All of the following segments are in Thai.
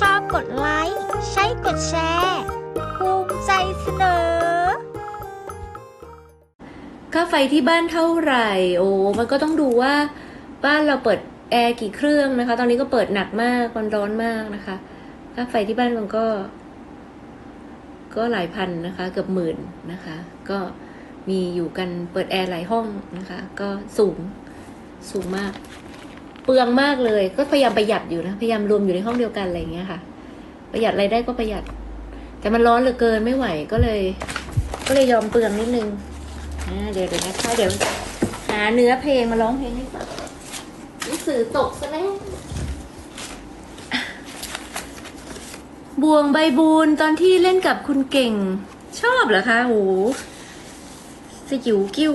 ชอบกดไลค์ ใช่กดแชร์ภูมิใจเสนอ ค่าไฟที่บ้านเท่าไหร่ โอ้มันก็ต้องดูว่าบ้านเราเปิดแอร์กี่เครื่องนะคะ ตอนนี้ก็เปิดหนักมากมันร้อนมากนะคะ ค่าไฟที่บ้านมันก็ ก็หลายพันนะคะ เกือบหมื่นนะคะ ก็มีอยู่กันเปิดแอร์หลายห้องนะคะ ก็สูงสูงมาก ลืองมากเลย ก็พยายามประหยัดอยู่นะ พยายามรวมอยู่ในห้องเดียวกันอะไรอย่างเงี้ยค่ะ ประหยัดอะไรได้ก็ประหยัด แต่มันร้อนเหลือเกินไม่ไหวก็เลย ก็เลยยอมเปลืองนิดนึงเดี๋ยวเดี๋ยวนะคะเดี๋ยวหาเนื้อเพลงมาร้องเพลงให้ฟังหนังสือตกซะแล้วบวงใบบูนตอนที่เล่นกับคุณเก่ง ชอบเหรอคะโหสยิวกิ้ว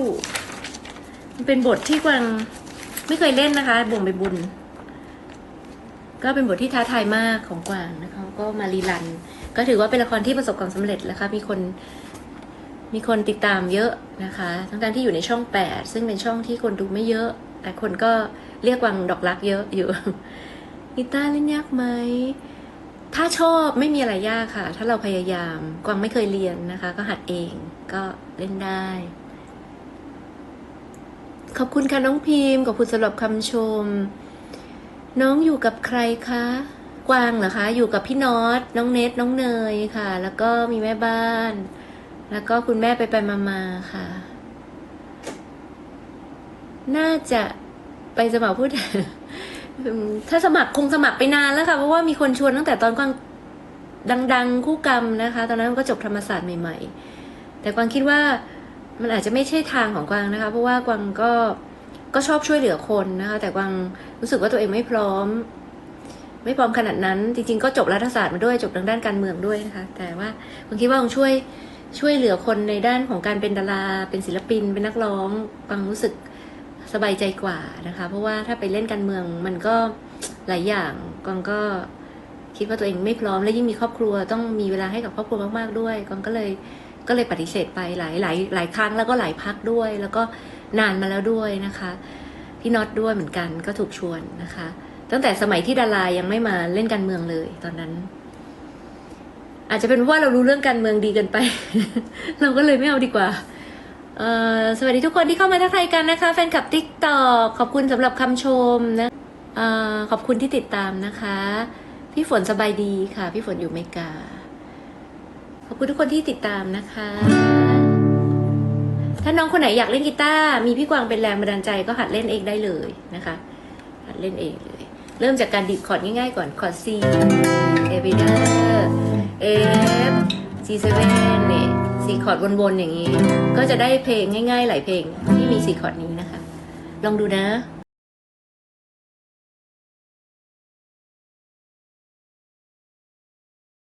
มันเป็นบทที่กวาง ไม่เคยเล่นนะคะบวงใบบุญ ก็เป็นบทที่ท้าทายมากของกวางนะคะก็มารีรัน ก็ถือว่าเป็นละครที่ประสบความสำเร็จแล้วค่ะมีคนมีคนติดตามเยอะนะคะ ทั้งการที่อยู่ในช่อง8ซึ่งเป็นช่องที่คนดูไม่เยอะ แต่คนก็เรียกวังดอกรักเยอะอยู่กีตาร์เล่นยากไหมถ้าชอบไม่มีอะไรยากค่ะ ถ้าเราพยายาม กวางไม่เคยเรียนนะคะ ก็หัดเองก็เล่นได้ ขอบคุณค่ะน้องพิมพ์ขอบคุณสำหรับคำชม น้องอยู่กับใครคะ กวางเหรอคะ อยู่กับพี่น็อตน้องเนทน้องเนยค่ะ แล้วก็มีแม่บ้าน แล้วก็คุณแม่ไปไปมามาค่ะ น่าจะไปสมัครพูดถ้าสมัครคงสมัครไปนานแล้วค่ะเพราะว่ามีคนชวนตั้งแต่ตอนกวางดัง ๆ คู่กรรมนะคะ ตอนนั้นก็จบธรรมศาสตร์ใหม่ ๆ แต่กวางคิดว่า มันอาจจะไม่ใช่ทางของกวางนะคะ เพราะว่ากวางก็ก็ชอบช่วยเหลือคนนะคะ แต่กวางรู้สึกว่าตัวเองไม่พร้อม ไม่พร้อมขนาดนั้น จริง ๆ ก็จบรัฐศาสตร์มาด้วยจบทางด้านการเมืองด้วยนะคะ แต่ว่ากวางคิดว่าคงช่วยช่วยเหลือคนในด้านของการเป็นดารา เป็นศิลปิน เป็นนักร้องฟังรู้สึกสบายใจกว่านะคะ เพราะว่าถ้าไปเล่นการเมืองมันก็หลายอย่างกองก็คิดว่าตัวเองไม่พร้อมและยิ่งมีครอบครัวต้องมีเวลาให้กับครอบครัวมากๆด้วยกองก็เลย ก็เลยปฏิเสธไปหลายหลายหลายครั้งแล้วก็หลายพักด้วย แล้วก็นานมาแล้วด้วยนะคะ พี่น็อตด้วยเหมือนกันก็ถูกชวนนะคะ ตั้งแต่สมัยที่ดารายังไม่มาเล่นการเมืองเลยตอนนั้น อาจจะเป็นเพราะว่าเรารู้เรื่องการเมืองดีเกินไป เราก็เลยไม่เอาดีกว่าสวัสดีทุกคนที่เข้ามาทักทายกันนะคะ แฟนคลับติ๊กตอกขอบคุณสำหรับคำชมนะอขอบคุณที่ติดตามนะคะ พี่ฝนสบายดีค่ะ พี่ฝนอยู่อเมริกา ขอบคุณทุกคนที่ติดตามนะคะ ถ้าน้องคนไหนอยากเล่นกีตาร์มีพี่กวางเป็นแรงบันดาลใจก็หัดเล่นเองได้เลยนะคะ หัดเล่นเองเลย เริ่มจากการดีดคอร์ดง่ายๆก่อนคอร์ด C A b d a F G7 เนี่ยสี่คอร์ดวนๆอย่างนี้ ก็จะได้เพลงง่ายๆ หลายเพลงที่มีสี่คอร์ดนี้นะคะ ลองดูนะ